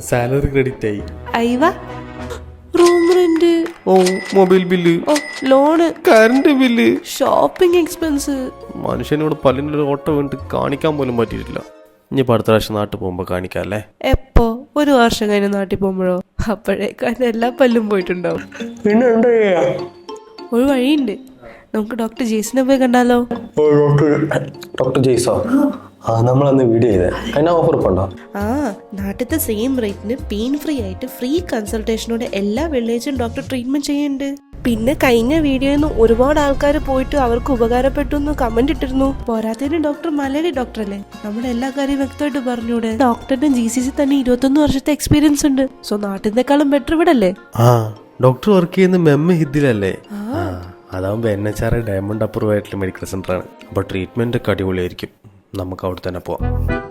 Salary credit ആയി അയവ room rent. ഓ മൊബൈൽ ബില്ല്. ഓ loan. Current bill. Shopping expense. മനുഷ്യനോട് പല്ലിന്റെ ഒരു ഓട്ടം വേണ്ടി കാണിക്കാൻ പോലും പറ്റിയിട്ടില്ല. ഇനി അടുത്ത പ്രാവശ്യം നാട്ടിൽ പോകുമ്പോൾ കാണിക്കാം അല്ലേ എപ്പോ? ഒരു വർഷം കഴിഞ്ഞ് നാട്ടിൽ പോകുമ്പോഴോ? അപ്പോഴേക്കാൻ എല്ലാ പല്ലും പോയിട്ടുണ്ടാവും. പിന്നെ എന്താ ചെയ്യാ? ഒരു വഴിയുണ്ട്. നമുക്ക് ഡോക്ടർ ജെയ്സിനെ പോയി കണ്ടാലോ? ഓ, ഡോക്ടർ ഡോക്ടർ ജെയ്സോ ആ നമ്മളന്ന് വീഡിയോ ചെയ്തേ. അതിന് ഓഫർ ഉണ്ടോ ആ നാട്ടിലത്തെ സെയിം റേറ്റിന് പെയിൻ ഫ്രീ ആയിട്ട് ഫ്രീ കൺസൾട്ടേഷനോടെ എല്ലാ വെള്ളിയാഴ്ചയും ഡോക്ടർ ട്രീറ്റ്മെന്റ് ചെയ്യുന്നുണ്ട്. പിന്നെ കഴിഞ്ഞ വീഡിയോയിൽ നിന്ന് ഒരുപാട് ആൾക്കാർ പോയിട്ട് അവർക്ക് ഉപകാരപ്പെട്ടു എന്ന് കമന്റ് ഇട്ടിരുന്നു. പോരാത്തതിന് ഡോക്ടർ മലയാളി ഡോക്ടർ അല്ലേ? നമ്മുടെ എല്ലാ കാര്യം വ്യക്തമായിട്ട് പറഞ്ഞൂടെ ഡോക്ടറിന് ജി സി സി തന്നെ ഇരുപത്തൊന്ന് വർഷത്തെ എക്സ്പീരിയൻസ് ഉണ്ട്. സോ നാട്ടിനേക്കാളും ബെറ്റർ ഇവിടെ അല്ലേ ആ ഡോക്ടർ വർക്ക് ചെയ്യുന്ന മെമ്മ ഹിദ്ദിലല്ലേ അതാവുമ്പോ N H R diamond approve ആയിട്ടുള്ള മെഡിക്കൽ സെന്റർ ആണ്. അപ്പൊ ട്രീറ്റ്മെന്റ് ഒക്കെ അടിപൊളിയായിരിക്കും. നമുക്ക് അവിടെ തന്നെ പോവാം.